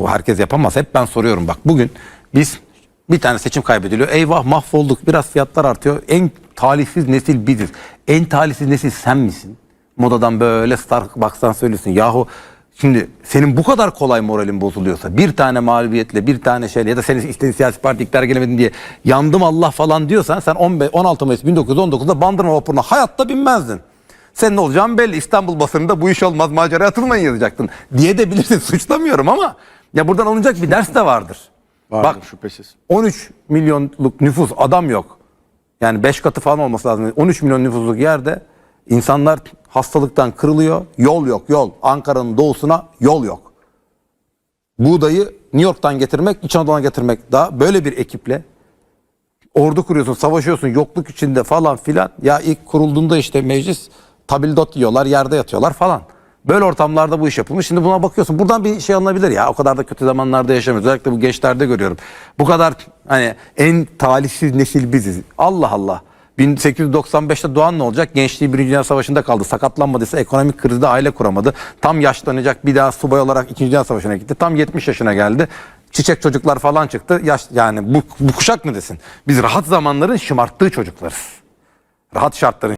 Bu herkes yapamaz. Hep ben soruyorum bak. Bugün biz bir tane seçim kaybediliyor. Eyvah mahvolduk. Biraz fiyatlar artıyor. En talihsiz nesil biziz. En talihsiz nesil sen misin? Modadan böyle Starbucks'tan söylüyorsun. Yahu şimdi senin bu kadar kolay moralin bozuluyorsa bir tane mağlubiyetle bir tane şeyle ya da senin istediğin siyasi parti iktidar gelemedin diye yandım Allah falan diyorsan sen 15, 16 Mayıs 1919'da Bandırma vapuruna hayatta binmezdin. Senin olacağın belli. İstanbul basınında bu iş olmaz maceraya atılmayın yazacaktın diye de bilirsin. Suçlamıyorum ama ya buradan alınacak bir ders de vardır. Vardır Bak şüphesiz. 13 milyonluk nüfus adam yok. Yani 5 katı falan olması lazım. 13 milyon nüfusluk yerde insanlar hastalıktan kırılıyor. Yol yok yol. Ankara'nın doğusuna yol yok. Buğdayı New York'tan getirmek, İç Anadolu'dan getirmek daha böyle bir ekiple ordu kuruyorsun, savaşıyorsun, yokluk içinde falan filan. Ya ilk kurulduğunda işte meclis tabildot yiyorlar, yerde yatıyorlar falan. Böyle ortamlarda bu iş yapılmış. Şimdi buna bakıyorsun. Buradan bir şey alınabilir ya. O kadar da kötü zamanlarda yaşamıyoruz. Özellikle bu gençlerde görüyorum. Bu kadar hani en talihsiz nesil biziz. Allah Allah. 1895'te doğan ne olacak? Gençliği Birinci Dünya Savaşı'nda kaldı. Sakatlanmadıysa ekonomik krizde aile kuramadı. Tam yaşlanacak bir daha subay olarak İkinci Dünya Savaşı'na gitti. Tam 70 yaşına geldi. Çiçek çocuklar falan çıktı. Yaş, yani bu, bu kuşak mı desin? Biz rahat zamanların şımarttığı çocuklarız. Rahat şartların